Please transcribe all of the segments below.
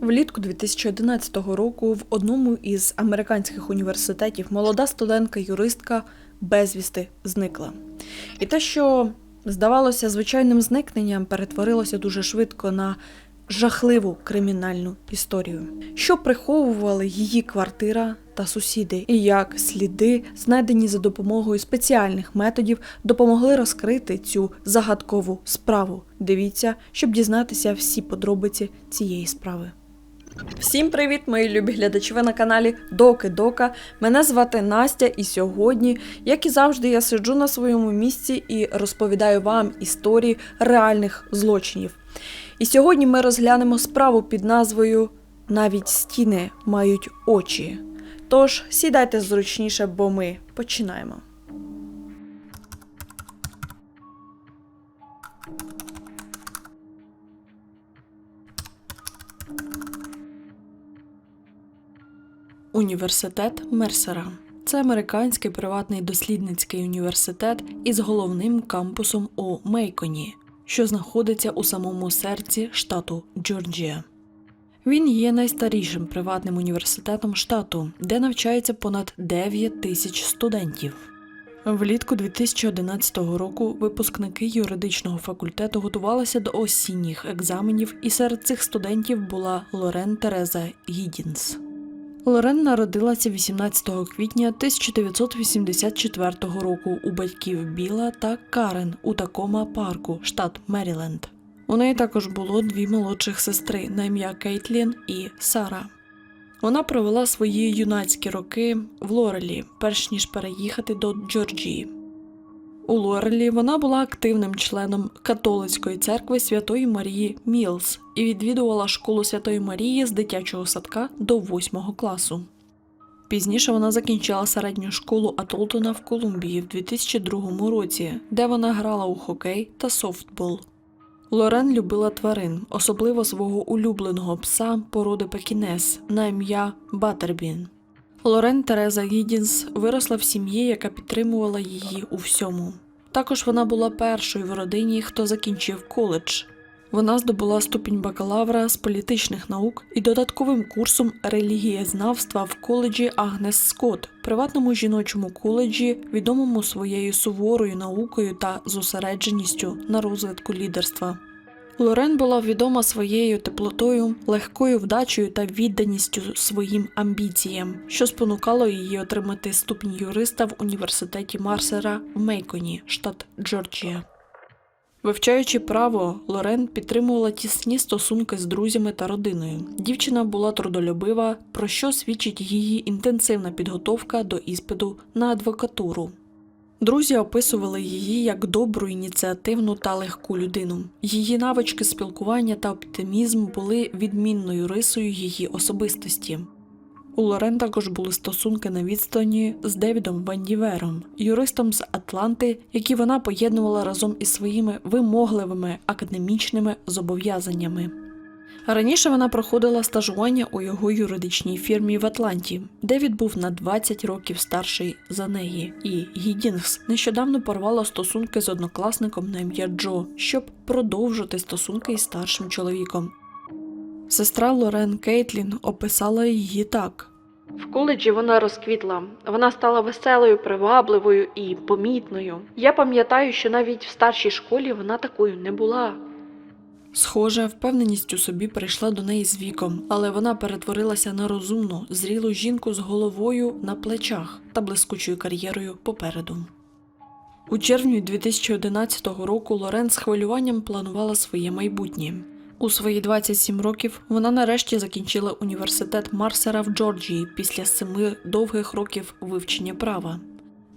Влітку 2011 року в одному із американських університетів молода студентка-юристка безвісти зникла. І те, що здавалося звичайним зникненням, перетворилося дуже швидко на жахливу кримінальну історію, що приховували її квартира та сусіди, і як сліди, знайдені за допомогою спеціальних методів, допомогли розкрити цю загадкову справу. Дивіться, щоб дізнатися всі подробиці цієї справи. Всім привіт, мої любі глядачі! Ви на каналі Доки Дока. Мене звати Настя, і сьогодні, як і завжди, я сиджу на своєму місці і розповідаю вам історії реальних злочинів. І сьогодні ми розглянемо справу під назвою Навіть стіни мають очі. Тож сідайте зручніше, бо ми починаємо. Університет Мерсера. Це американський приватний дослідницький університет із головним кампусом у Мейконі, що знаходиться у самому серці штату Джорджія. Він є найстарішим приватним університетом штату, де навчається понад 9 тисяч студентів. Влітку 2011 року випускники юридичного факультету готувалися до осінніх екзаменів, і серед цих студентів була Лорен Тереза Гідінс. Лорен народилася 18 квітня 1984 року у батьків Біла та Карен у Такома парку, штат Меріленд. У неї також було дві молодших сестри на ім'я Кейтлін і Сара. Вона провела свої юнацькі роки в Лорелі, перш ніж переїхати до Джорджії. У Лорелі вона була активним членом католицької церкви Святої Марії Мілс і відвідувала школу Святої Марії з дитячого садка до 8 класу. Пізніше вона закінчила середню школу Атлтона в Колумбії в 2002 році, де вона грала у хокей та софтбол. Лорен любила тварин, особливо свого улюбленого пса породи пекінес на ім'я Баттербін. Лорен Тереза Гідінс виросла в сім'ї, яка підтримувала її у всьому. Також вона була першою в родині, хто закінчив коледж. Вона здобула ступінь бакалавра з політичних наук і додатковим курсом релігієзнавства в коледжі Агнес Скотт, приватному жіночому коледжі, відомому своєю суворою наукою та зосередженістю на розвитку лідерства. Лорен була відома своєю теплотою, легкою вдачею та відданістю своїм амбіціям, що спонукало її отримати ступінь юриста в університеті Марсера в Мейконі, штат Джорджія. Вивчаючи право, Лорен підтримувала тісні стосунки з друзями та родиною. Дівчина була трудолюбива, про що свідчить її інтенсивна підготовка до іспиту на адвокатуру. Друзі описували її як добру, ініціативну та легку людину. Її навички спілкування та оптимізм були відмінною рисою її особистості. У Лорен також були стосунки на відстані з Девідом Вандівером, юристом з Атланти, які вона поєднувала разом із своїми вимогливими академічними зобов'язаннями. Раніше вона проходила стажування у його юридичній фірмі в Атланті. Девід був на 20 років старший за неї, і Гідінгс нещодавно порвала стосунки з однокласником на ім'я Джо, щоб продовжити стосунки із старшим чоловіком. Сестра Лорен Кейтлін описала її так. В коледжі вона розквітла. Вона стала веселою, привабливою і помітною. Я пам'ятаю, що навіть в старшій школі вона такою не була. Схоже, впевненість у собі прийшла до неї з віком, але вона перетворилася на розумну, зрілу жінку з головою на плечах та блискучою кар'єрою попереду. У червні 2011 року Лорен з хвилюванням планувала своє майбутнє. У свої 27 років вона нарешті закінчила університет Марсера в Джорджії після семи довгих років вивчення права.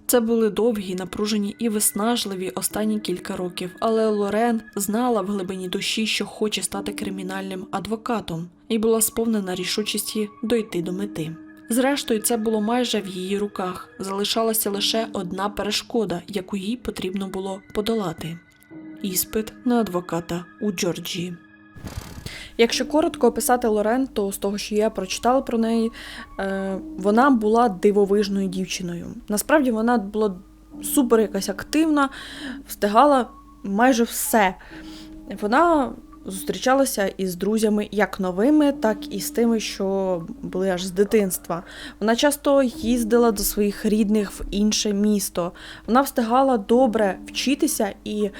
Це були довгі, напружені і виснажливі останні кілька років, але Лорен знала в глибині душі, що хоче стати кримінальним адвокатом, і була сповнена рішучості дойти до мети. Зрештою, це було майже в її руках. Залишалася лише одна перешкода, яку їй потрібно було подолати іспит на адвоката у Джорджії. Якщо коротко описати Лорен, то з того, що я прочитала про неї, е, вона була дивовижною дівчиною. Насправді вона була супер якась активна, встигала майже все. Вона зустрічалася із друзями як новими, так і з тими, що були аж з дитинства. Вона часто їздила до своїх рідних в інше місто. Вона встигала добре вчитися і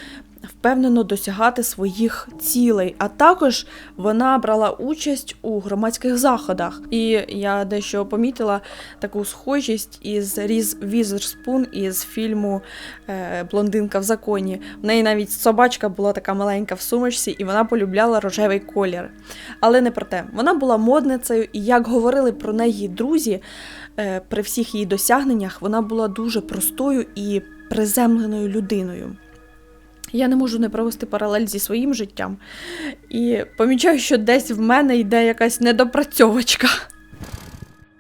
впевнено досягати своїх цілей. А також вона брала участь у громадських заходах. І я дещо помітила таку схожість із Різ Візерспун із фільму е, Блондинка в законі. В неї навіть собачка була така маленька в сумочці, і вона полюбляла рожевий колір. Але не про те. Вона була модницею, і як говорили про неї друзі, е, при всіх її досягненнях вона була дуже простою і приземленою людиною. Я не можу не провести паралель зі своїм життям. І помічаю, що десь в мене йде якась недопрацьовочка.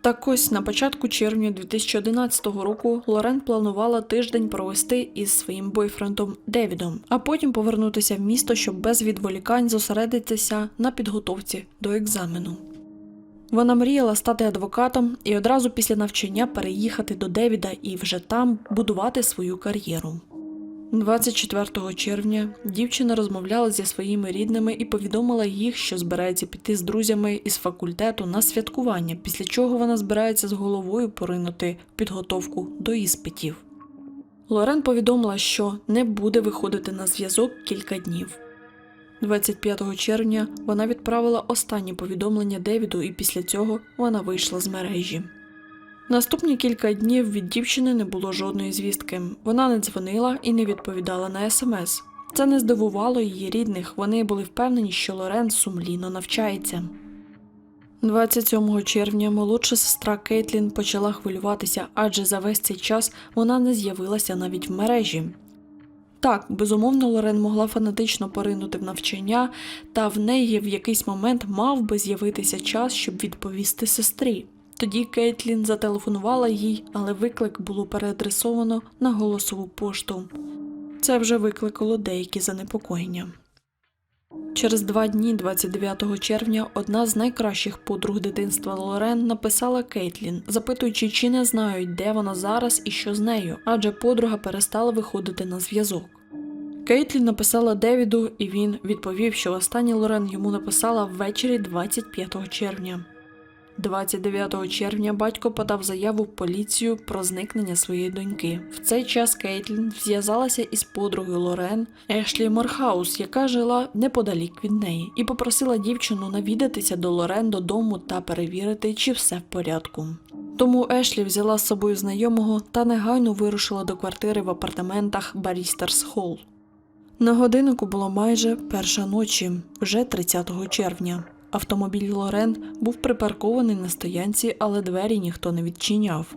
Так ось на початку червня 2011 року Лорен планувала тиждень провести із своїм бойфрендом Девідом, а потім повернутися в місто, щоб без відволікань зосередитися на підготовці до екзамену. Вона мріяла стати адвокатом і одразу після навчання переїхати до Девіда і вже там будувати свою кар'єру. 24 червня дівчина розмовляла зі своїми рідними і повідомила їх, що збирається піти з друзями із факультету на святкування, після чого вона збирається з головою поринути підготовку до іспитів. Лорен повідомила, що не буде виходити на зв'язок кілька днів. 25 червня вона відправила останнє повідомлення Девіду, і після цього вона вийшла з мережі. Наступні кілька днів від дівчини не було жодної звістки. Вона не дзвонила і не відповідала на смс. Це не здивувало її рідних. Вони були впевнені, що Лорен сумлінно навчається. 27 червня молодша сестра Кейтлін почала хвилюватися, адже за весь цей час вона не з'явилася навіть в мережі. Так, безумовно, Лорен могла фанатично поринути в навчання, та в неї в якийсь момент мав би з'явитися час, щоб відповісти сестрі. Тоді Кейтлін зателефонувала їй, але виклик було переадресовано на голосову пошту. Це вже викликало деякі занепокоєння. Через два дні, 29 червня, одна з найкращих подруг дитинства Лорен написала Кейтлін, запитуючи, чи не знають, де вона зараз і що з нею, адже подруга перестала виходити на зв'язок. Кейтлін написала Девіду, і він відповів, що останнє Лорен йому написала ввечері 25 червня. 29 червня батько подав заяву в поліцію про зникнення своєї доньки. В цей час Кейтлін зв'язалася із подругою Лорен Ешлі Морхаус, яка жила неподалік від неї, і попросила дівчину навідатися до Лорен додому та перевірити, чи все в порядку. Тому Ешлі взяла з собою знайомого та негайно вирушила до квартири в апартаментах Барістерс Холл. На годиннику було майже перша ночі, вже 30 червня. Автомобіль Лорен був припаркований на стоянці, але двері ніхто не відчиняв.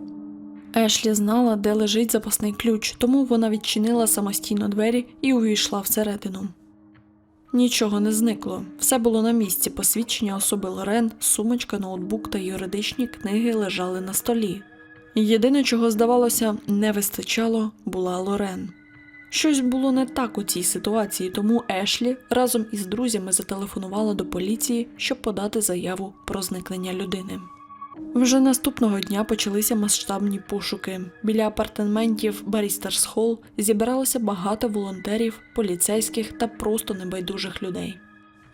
Ешлі знала, де лежить запасний ключ, тому вона відчинила самостійно двері і увійшла всередину. Нічого не зникло, все було на місці. Посвідчення особи Лорен, сумочка, ноутбук та юридичні книги лежали на столі. Єдине, чого здавалося, не вистачало, була Лорен. Щось було не так у цій ситуації, тому Ешлі разом із друзями зателефонувала до поліції, щоб подати заяву про зникнення людини. Вже наступного дня почалися масштабні пошуки. Біля апартаментів Барістерс Холл зібралося багато волонтерів, поліцейських та просто небайдужих людей.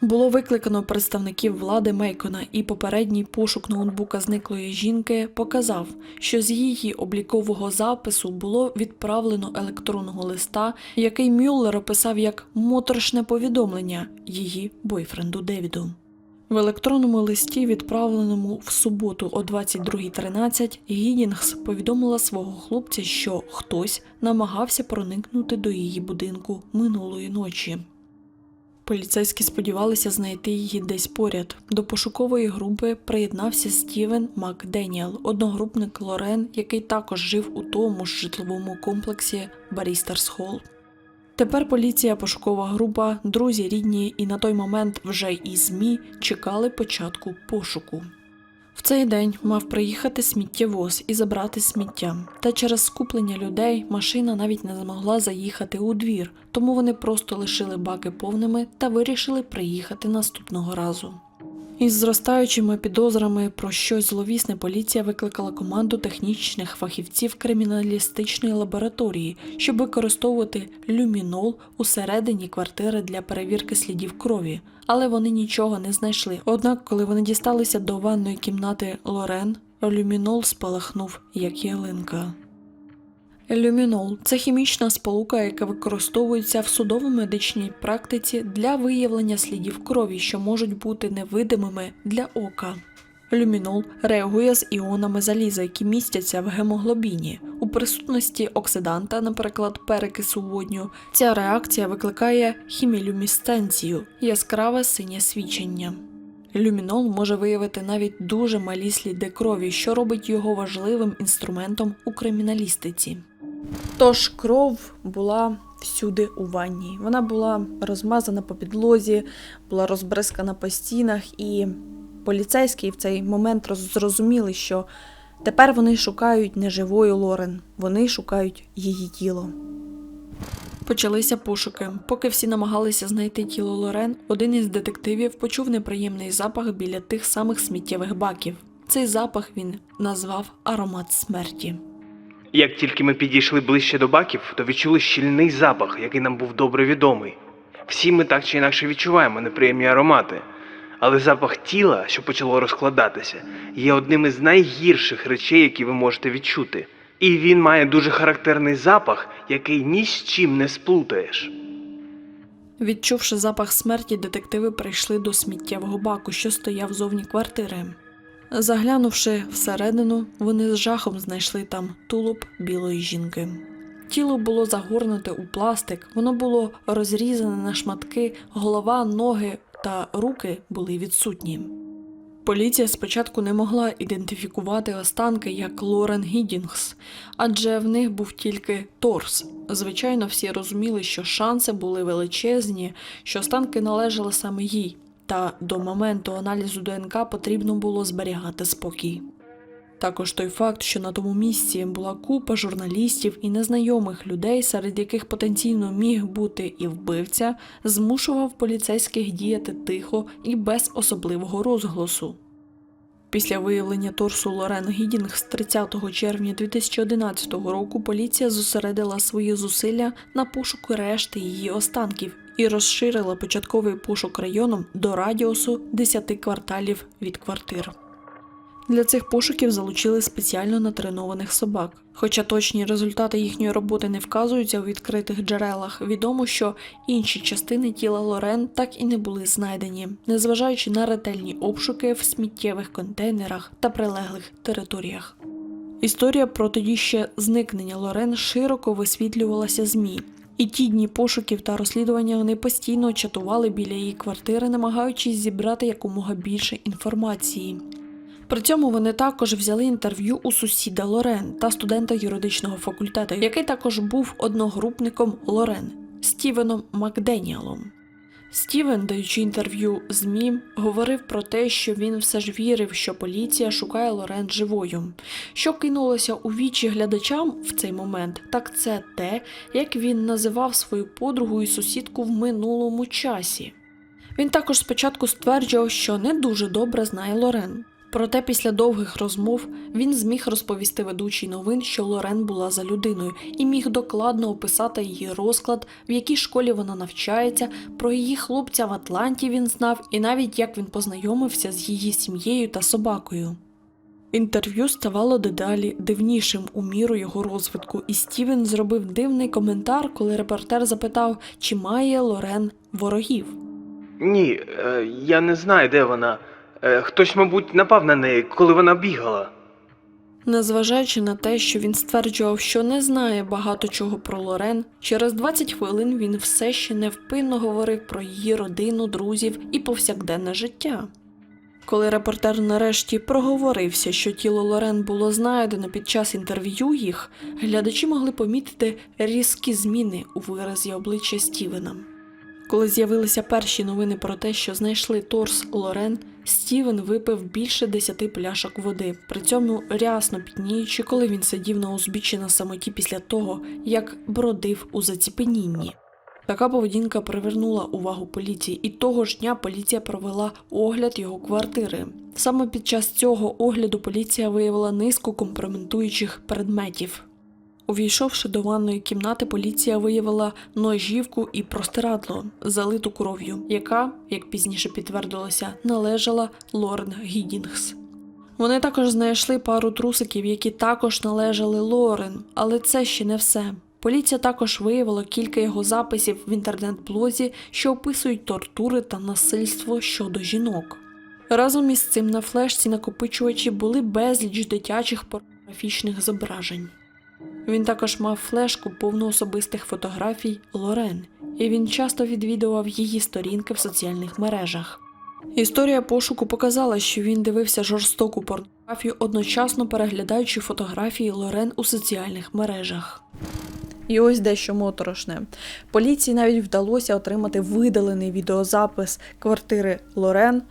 Було викликано представників влади Мейкона, і попередній пошук ноутбука зниклої жінки показав, що з її облікового запису було відправлено електронного листа, який Мюллер описав як моторошне повідомлення її бойфренду Девіду. В електронному листі, відправленому в суботу о 22.13, Гідінгс повідомила свого хлопця, що хтось намагався проникнути до її будинку минулої ночі. Поліцейські сподівалися знайти її десь поряд. До пошукової групи приєднався Стівен Макденіел, одногрупник Лорен, який також жив у тому ж житловому комплексі Барістерс Холл. Тепер поліція, пошукова група, друзі, рідні і на той момент вже і ЗМІ чекали початку пошуку. В цей день мав приїхати сміттєвоз і забрати сміття. Та через скуплення людей машина навіть не змогла заїхати у двір, тому вони просто лишили баки повними та вирішили приїхати наступного разу. Із зростаючими підозрами про щось зловісне поліція викликала команду технічних фахівців криміналістичної лабораторії, щоб використовувати люмінол усередині квартири для перевірки слідів крові, але вони нічого не знайшли. Однак, коли вони дісталися до ванної кімнати Лорен, люмінол спалахнув як ялинка. Люмінол це хімічна сполука, яка використовується в судово-медичній практиці для виявлення слідів крові, що можуть бути невидимими для ока. Люмінол реагує з іонами заліза, які містяться в гемоглобіні. У присутності оксиданта, наприклад, перекису водню, ця реакція викликає хімілюмісценцію яскраве синє свічення. Люмінол може виявити навіть дуже малі сліди крові, що робить його важливим інструментом у криміналістиці. Тож кров була всюди у ванні. Вона була розмазана по підлозі, була розбризкана по стінах, і поліцейські в цей момент зрозуміли, що тепер вони шукають не живою Лорен, вони шукають її тіло. Почалися пошуки. Поки всі намагалися знайти тіло Лорен, один із детективів почув неприємний запах біля тих самих сміттєвих баків. Цей запах він назвав аромат смерті. Як тільки ми підійшли ближче до баків, то відчули щільний запах, який нам був добре відомий. Всі ми так чи інакше відчуваємо неприємні аромати. Але запах тіла, що почало розкладатися, є одним із найгірших речей, які ви можете відчути. І він має дуже характерний запах, який ні з чим не сплутаєш. Відчувши запах смерті, детективи прийшли до сміттєвого баку, що стояв зовні квартири. Заглянувши всередину, вони з жахом знайшли там тулуб білої жінки. Тіло було загорнуте у пластик, воно було розрізане на шматки, голова, ноги та руки були відсутні. Поліція спочатку не могла ідентифікувати останки як Лорен Гідінгс, адже в них був тільки торс. Звичайно, всі розуміли, що шанси були величезні, що останки належали саме їй, та до моменту аналізу ДНК потрібно було зберігати спокій. Також той факт, що на тому місці була купа журналістів і незнайомих людей, серед яких потенційно міг бути і вбивця, змушував поліцейських діяти тихо і без особливого розголосу. Після виявлення торсу Лорен Гідінг з 30 червня 2011 року поліція зосередила свої зусилля на пошуку решти її останків і розширила початковий пошук районом до радіусу 10 кварталів від квартир. Для цих пошуків залучили спеціально натренованих собак. Хоча точні результати їхньої роботи не вказуються у відкритих джерелах, відомо, що інші частини тіла Лорен так і не були знайдені, незважаючи на ретельні обшуки в сміттєвих контейнерах та прилеглих територіях. Історія про тоді ще зникнення Лорен широко висвітлювалася ЗМІ. І ті дні пошуків та розслідування вони постійно чатували біля її квартири, намагаючись зібрати якомога більше інформації. При цьому вони також взяли інтерв'ю у сусіда Лорен та студента юридичного факультету, який також був одногрупником Лорен Стівеном Макденіалом. Стівен, даючи інтерв'ю ЗМІ, говорив про те, що він все ж вірив, що поліція шукає Лорен живою. Що кинулося у вічі глядачам в цей момент, так це те, як він називав свою подругу і сусідку в минулому часі. Він також спочатку стверджував, що не дуже добре знає Лорен. Проте після довгих розмов він зміг розповісти ведучій новин, що Лорен була за людиною, і міг докладно описати її розклад, в якій школі вона навчається, про її хлопця в Атланті він знав, і навіть як він познайомився з її сім'єю та собакою. Інтерв'ю ставало дедалі дивнішим у міру його розвитку, і Стівен зробив дивний коментар, коли репортер запитав, чи має Лорен ворогів. Ні, е, я не знаю, де вона. Е, хтось, мабуть, напав на неї, коли вона бігала. Незважаючи на те, що він стверджував, що не знає багато чого про Лорен, через 20 хвилин він все ще невпинно говорив про її родину, друзів і повсякденне життя. Коли репортер нарешті проговорився, що тіло Лорен було знайдено під час інтерв'ю їх, глядачі могли помітити різкі зміни у виразі обличчя Стівена. Коли з'явилися перші новини про те, що знайшли торс Лорен, Стівен випив більше десяти пляшок води, при цьому рясно пітніючи, коли він сидів на узбіччі на самоті після того, як бродив у заціпенінні. Така поведінка привернула увагу поліції, і того ж дня поліція провела огляд його квартири. Саме під час цього огляду поліція виявила низку компрометуючих предметів. Увійшовши до ванної кімнати, поліція виявила ножівку і простирадло, залиту кров'ю, яка, як пізніше підтвердилося, належала Лорен Гідінгс. Вони також знайшли пару трусиків, які також належали Лорен, але це ще не все. Поліція також виявила кілька його записів в інтернет-блозі, що описують тортури та насильство щодо жінок. Разом із цим на флешці накопичувачі були безліч дитячих порнографічних зображень. Він також мав флешку повну особистих фотографій Лорен, і він часто відвідував її сторінки в соціальних мережах. Історія пошуку показала, що він дивився жорстоку порнографію, одночасно переглядаючи фотографії Лорен у соціальних мережах. І ось дещо моторошне. Поліції навіть вдалося отримати видалений відеозапис квартири Лорен,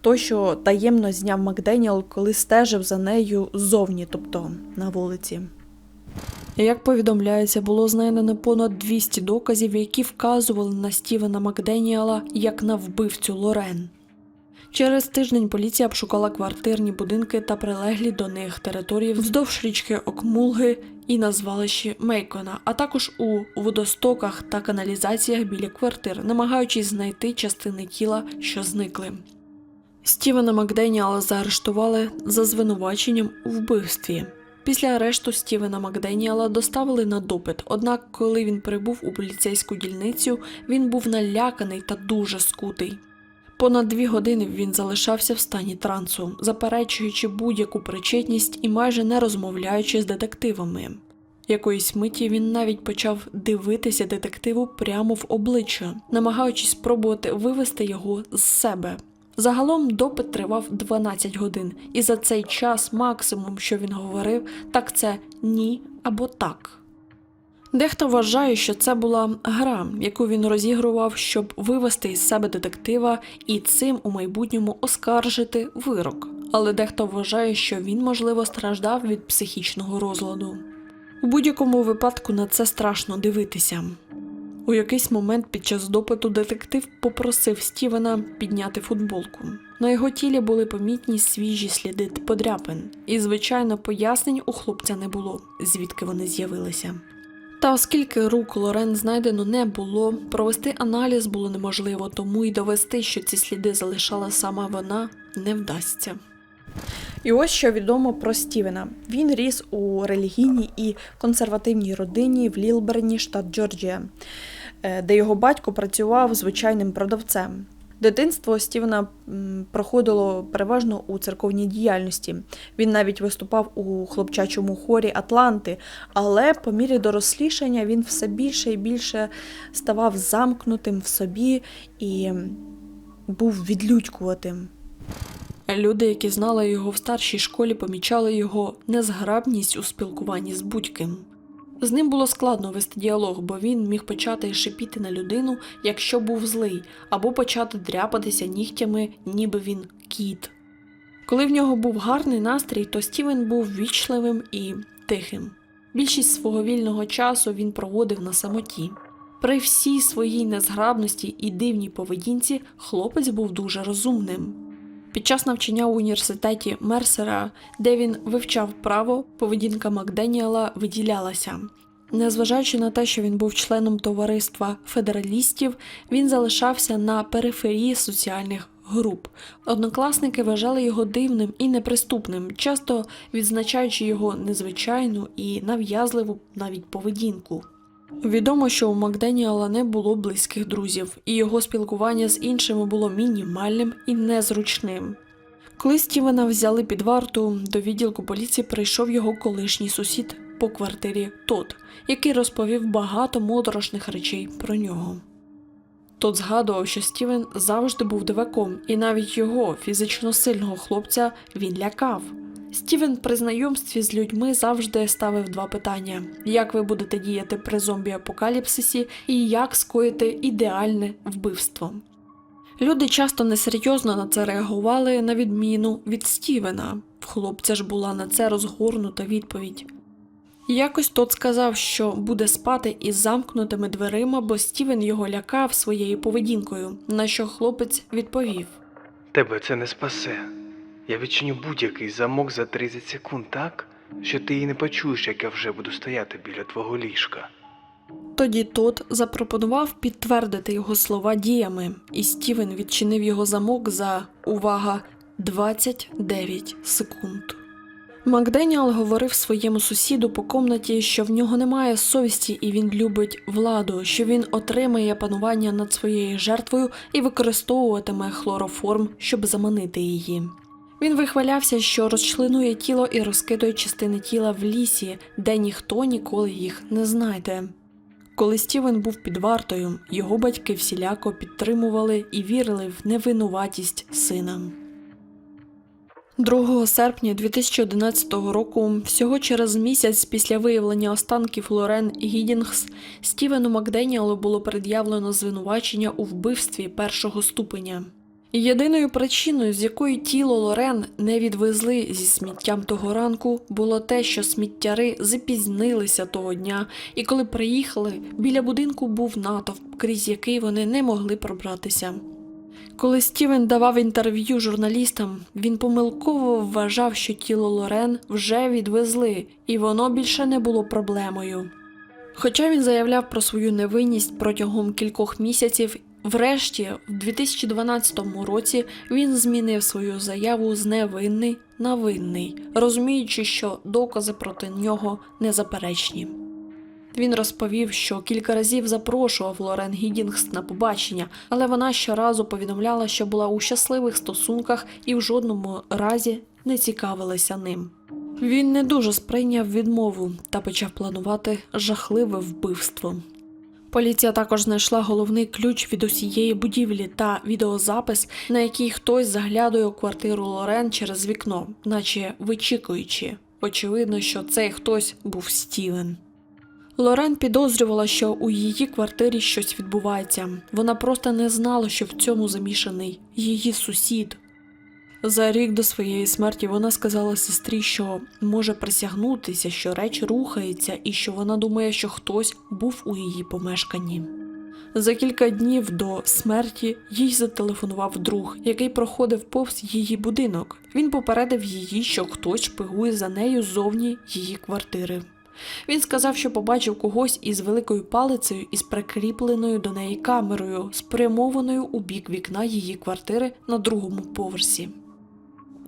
той, що таємно зняв Макденіел, коли стежив за нею ззовні, тобто на вулиці. Як повідомляється, було знайдено понад 200 доказів, які вказували на Стівена Макденіала як на вбивцю Лорен. Через тиждень поліція обшукала квартирні будинки та прилеглі до них території вздовж річки Окмулги і на звалищі Мейкона, а також у водостоках та каналізаціях біля квартир, намагаючись знайти частини тіла, що зникли. Стівена Макденіала заарештували за звинуваченням у вбивстві. Після арешту Стівена Макденіала доставили на допит, однак, коли він прибув у поліцейську дільницю, він був наляканий та дуже скутий. Понад дві години він залишався в стані трансу, заперечуючи будь-яку причетність і майже не розмовляючи з детективами. Якоїсь миті він навіть почав дивитися детективу прямо в обличчя, намагаючись спробувати вивести його з себе. Загалом допит тривав 12 годин, і за цей час максимум, що він говорив, так це ні або так. Дехто вважає, що це була гра, яку він розігрував, щоб вивести із себе детектива і цим у майбутньому оскаржити вирок. Але дехто вважає, що він, можливо, страждав від психічного розладу. У будь-якому випадку на це страшно дивитися. У якийсь момент під час допиту детектив попросив Стівена підняти футболку. На його тілі були помітні свіжі сліди подряпин, і, звичайно, пояснень у хлопця не було, звідки вони з'явилися. Та оскільки рук Лорен знайдено не було, провести аналіз було неможливо, тому й довести, що ці сліди залишала сама вона, не вдасться. І ось що відомо про Стівена. Він ріс у релігійній і консервативній родині в Лілберні, штат Джорджія, де його батько працював звичайним продавцем. Дитинство Стівена проходило переважно у церковній діяльності. Він навіть виступав у хлопчачому хорі Атланти, але по мірі дорослішання він все більше і більше ставав замкнутим в собі і був відлюдькуватим. Люди, які знали його в старшій школі, помічали його незграбність у спілкуванні з будь-ким. З ним було складно вести діалог, бо він міг почати шипіти на людину, якщо був злий, або почати дряпатися нігтями, ніби він кіт. Коли в нього був гарний настрій, то Стівен був вічливим і тихим. Більшість свого вільного часу він проводив на самоті. При всій своїй незграбності і дивній поведінці хлопець був дуже розумним. Під час навчання у університеті Мерсера, де він вивчав право, поведінка Макденіела виділялася. Незважаючи на те, що він був членом товариства федералістів, він залишався на периферії соціальних груп. Однокласники вважали його дивним і неприступним, часто відзначаючи його незвичайну і нав'язливу навіть поведінку. Відомо, що у Макденіала не було близьких друзів, і його спілкування з іншими було мінімальним і незручним. Коли Стівена взяли під варту, до відділку поліції прийшов його колишній сусід по квартирі Тот, який розповів багато моторошних речей про нього. Тот згадував, що Стівен завжди був диваком, і навіть його фізично сильного хлопця він лякав. Стівен при знайомстві з людьми завжди ставив два питання: як ви будете діяти при зомбі-апокаліпсисі, і як скоїти ідеальне вбивство. Люди часто несерйозно на це реагували на відміну від Стівена. В хлопця ж була на це розгорнута відповідь. Якось тот сказав, що буде спати із замкнутими дверима, бо Стівен його лякав своєю поведінкою, на що хлопець відповів. Тебе це не спасе. Я відчиню будь-який замок за 30 секунд так, що ти і не почуєш, як я вже буду стояти біля твого ліжка. Тоді тот запропонував підтвердити його слова діями, і Стівен відчинив його замок за увага 29 секунд. Макденіал говорив своєму сусіду по комнаті, що в нього немає совісті і він любить владу, що він отримає панування над своєю жертвою і використовуватиме хлороформ, щоб заманити її. Він вихвалявся, що розчленує тіло і розкидує частини тіла в лісі, де ніхто ніколи їх не знайде. Коли Стівен був під вартою, його батьки всіляко підтримували і вірили в невинуватість сина. 2 серпня 2011 року, всього через місяць після виявлення останків Лорен Гідінгс, Стівену Макденіалу було пред'явлено звинувачення у вбивстві першого ступеня. Єдиною причиною, з якої тіло Лорен не відвезли зі сміттям того ранку, було те, що сміттяри запізнилися того дня, і коли приїхали, біля будинку був натовп, крізь який вони не могли пробратися. Коли Стівен давав інтерв'ю журналістам, він помилково вважав, що тіло Лорен вже відвезли, і воно більше не було проблемою. Хоча він заявляв про свою невинність протягом кількох місяців, врешті, в 2012 році він змінив свою заяву з невинний на винний, розуміючи, що докази проти нього незаперечні. Він розповів, що кілька разів запрошував Лорен Гідінгс на побачення, але вона щоразу повідомляла, що була у щасливих стосунках і в жодному разі не цікавилася ним. Він не дуже сприйняв відмову та почав планувати жахливе вбивство. Поліція також знайшла головний ключ від усієї будівлі та відеозапис, на який хтось заглядує у квартиру Лорен через вікно, наче вичікуючи. Очевидно, що цей хтось був Стівен. Лорен підозрювала, що у її квартирі щось відбувається. Вона просто не знала, що в цьому замішаний її сусід. За рік до своєї смерті вона сказала сестрі, що може присягнутися, що реч рухається, і що вона думає, що хтось був у її помешканні. За кілька днів до смерті їй зателефонував друг, який проходив повз її будинок. Він попередив її, що хтось шпигує за нею ззовні її квартири. Він сказав, що побачив когось із великою палицею із прикріпленою до неї камерою, спрямованою у бік вікна її квартири на другому поверсі.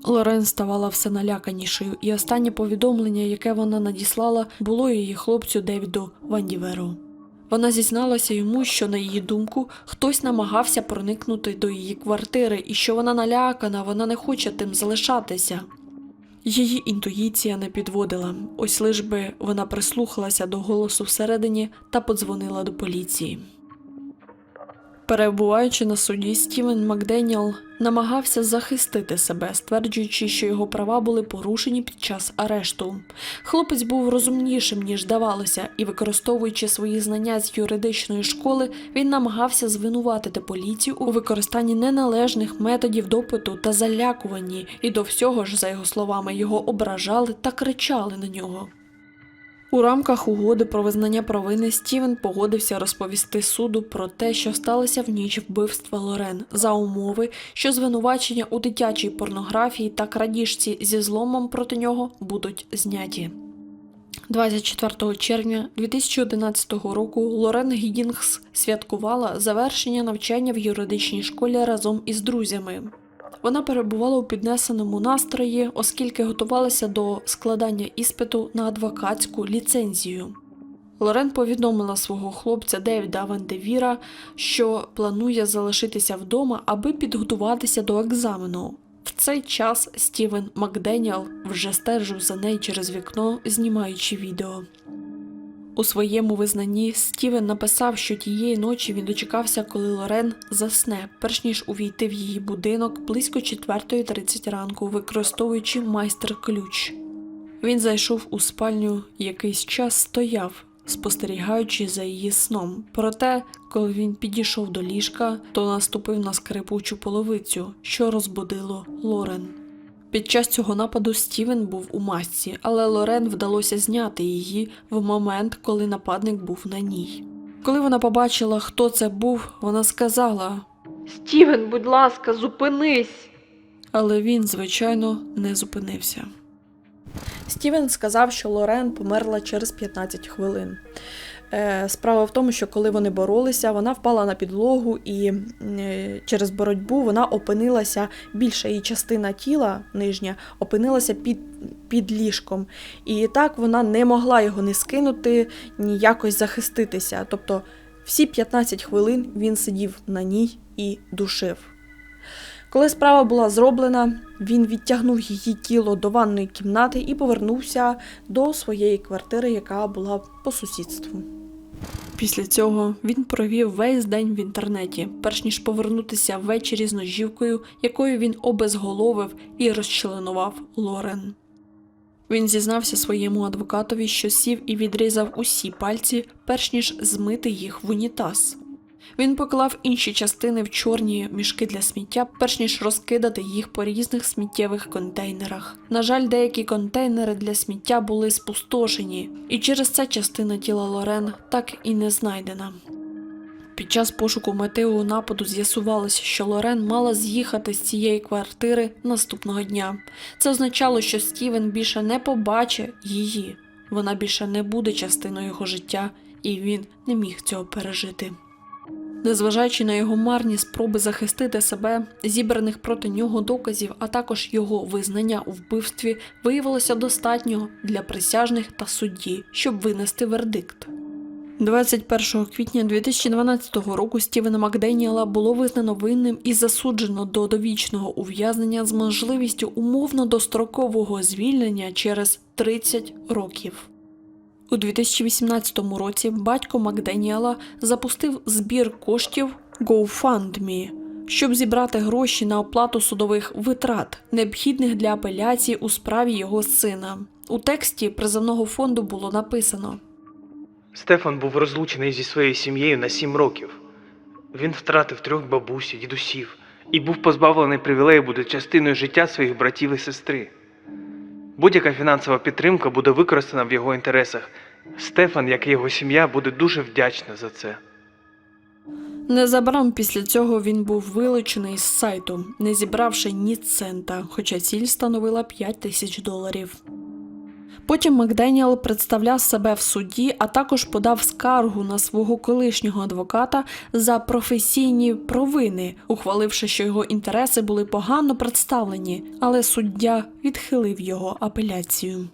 Лорен ставала все наляканішою, і останнє повідомлення, яке вона надіслала, було її хлопцю Девіду Вандіверу. Вона зізналася йому, що, на її думку, хтось намагався проникнути до її квартири і що вона налякана, вона не хоче тим залишатися. Її інтуїція не підводила, ось лиш би вона прислухалася до голосу всередині та подзвонила до поліції. Перебуваючи на суді, Стівен Макденіал намагався захистити себе, стверджуючи, що його права були порушені під час арешту. Хлопець був розумнішим, ніж здавалося, і, використовуючи свої знання з юридичної школи, він намагався звинуватити поліцію у використанні неналежних методів допиту та залякуванні, і до всього ж, за його словами, його ображали та кричали на нього. У рамках угоди про визнання провини Стівен погодився розповісти суду про те, що сталося в ніч вбивства Лорен, за умови, що звинувачення у дитячій порнографії та крадіжці зі зломом проти нього будуть зняті. 24 червня 2011 року Лорен Гідінгс святкувала завершення навчання в юридичній школі разом із друзями. Вона перебувала у піднесеному настрої, оскільки готувалася до складання іспиту на адвокатську ліцензію. Лорен повідомила свого хлопця Девіда Вандевіра, що планує залишитися вдома, аби підготуватися до екзамену. В цей час Стівен Макденіал вже стежив за нею через вікно, знімаючи відео. У своєму визнанні Стівен написав, що тієї ночі він дочекався, коли Лорен засне, перш ніж увійти в її будинок близько 4.30 ранку, використовуючи майстер-ключ. Він зайшов у спальню якийсь час стояв, спостерігаючи за її сном. Проте, коли він підійшов до ліжка, то наступив на скрипучу половицю, що розбудило Лорен. Під час цього нападу Стівен був у масці, але Лорен вдалося зняти її в момент, коли нападник був на ній. Коли вона побачила, хто це був, вона сказала, Стівен, будь ласка, зупинись. але він, звичайно, не зупинився. Стівен сказав, що Лорен померла через 15 хвилин. Е, Справа в тому, що коли вони боролися, вона впала на підлогу і е, через боротьбу вона опинилася, більша її частина тіла нижня опинилася під, під ліжком. І так вона не могла його не скинути, ні якось захиститися. Тобто всі 15 хвилин він сидів на ній і душив. Коли справа була зроблена, він відтягнув її тіло до ванної кімнати і повернувся до своєї квартири, яка була по сусідству. Після цього він провів весь день в інтернеті, перш ніж повернутися ввечері з ножівкою, якою він обезголовив і розчленував Лорен. Він зізнався своєму адвокатові, що сів і відрізав усі пальці, перш ніж змити їх в унітаз. Він поклав інші частини в чорні мішки для сміття, перш ніж розкидати їх по різних сміттєвих контейнерах. На жаль, деякі контейнери для сміття були спустошені, і через це частина тіла Лорен так і не знайдена. Під час пошуку мотиву нападу з'ясувалося, що Лорен мала з'їхати з цієї квартири наступного дня. Це означало, що Стівен більше не побачить її, вона більше не буде частиною його життя, і він не міг цього пережити. Незважаючи на його марні спроби захистити себе, зібраних проти нього доказів, а також його визнання у вбивстві, виявилося достатньо для присяжних та судді, щоб винести вердикт. 21 квітня 2012 року Стівена Макденіела було визнано винним і засуджено до довічного ув'язнення з можливістю умовно дострокового звільнення через 30 років. У 2018 році батько Макденіела запустив збір коштів GoFundMe, щоб зібрати гроші на оплату судових витрат, необхідних для апеляції у справі його сина. У тексті призовного фонду було написано. Стефан був розлучений зі своєю сім'єю на сім років. Він втратив трьох бабусі, дідусів і був позбавлений привілею бути частиною життя своїх братів і сестри. Будь-яка фінансова підтримка буде використана в його інтересах. Стефан, як і його сім'я, буде дуже вдячна за це. Незабаром після цього він був вилучений з сайту, не зібравши ні цента, хоча ціль становила 5 тисяч доларів. Потім Макденіел представляв себе в суді, а також подав скаргу на свого колишнього адвоката за професійні провини, ухваливши, що його інтереси були погано представлені, але суддя відхилив його апеляцію.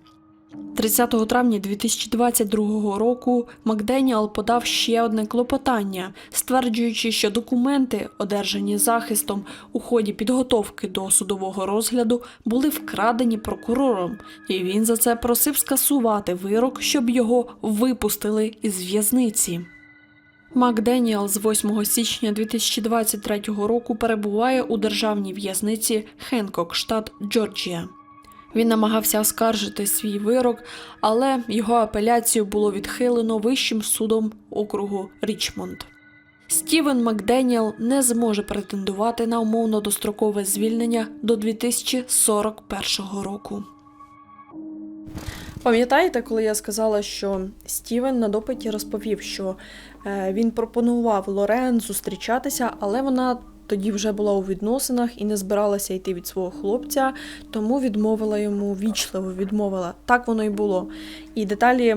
30 травня 2022 року Макденіал подав ще одне клопотання, стверджуючи, що документи, одержані захистом у ході підготовки до судового розгляду, були вкрадені прокурором, і він за це просив скасувати вирок, щоб його випустили із в'язниці. Макденіал з 8 січня 2023 року перебуває у державній в'язниці Хенкок, штат Джорджія. Він намагався оскаржити свій вирок, але його апеляцію було відхилено Вищим судом округу Річмонд. Стівен Макденіел не зможе претендувати на умовно дострокове звільнення до 2041 року. Пам'ятаєте, коли я сказала, що Стівен на допиті розповів, що е, він пропонував Лорен зустрічатися, але вона тоді вже була у відносинах і не збиралася йти від свого хлопця, тому відмовила йому вічливо відмовила. Так воно і було. І деталі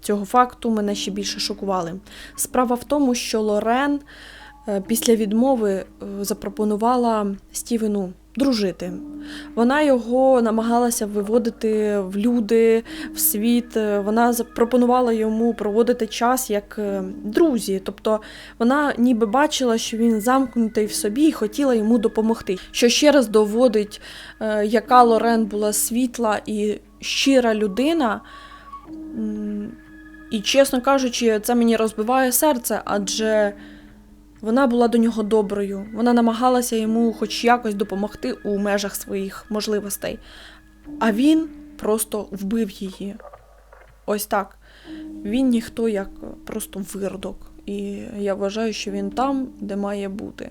цього факту мене ще більше шокували. Справа в тому, що Лорен е, після відмови е, запропонувала Стівену дружити. Вона його намагалася виводити в люди, в світ. Вона запропонувала йому проводити час як е, друзі. Тобто вона ніби бачила, що він замкнутий в собі і хотіла йому допомогти. Що ще раз доводить, е, яка Лорен була світла і щира людина. І, чесно кажучи, це мені розбиває серце, адже вона була до нього доброю. Вона намагалася йому хоч якось допомогти у межах своїх можливостей. А він просто вбив її. Ось так. Він ніхто як просто виродок. І я вважаю, що він там, де має бути.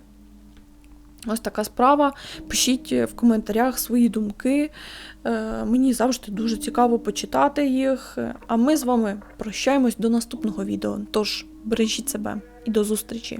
Ось така справа. Пишіть в коментарях свої думки. Е, Мені завжди дуже цікаво почитати їх. А ми з вами прощаємось до наступного відео. Тож бережіть себе і до зустрічі!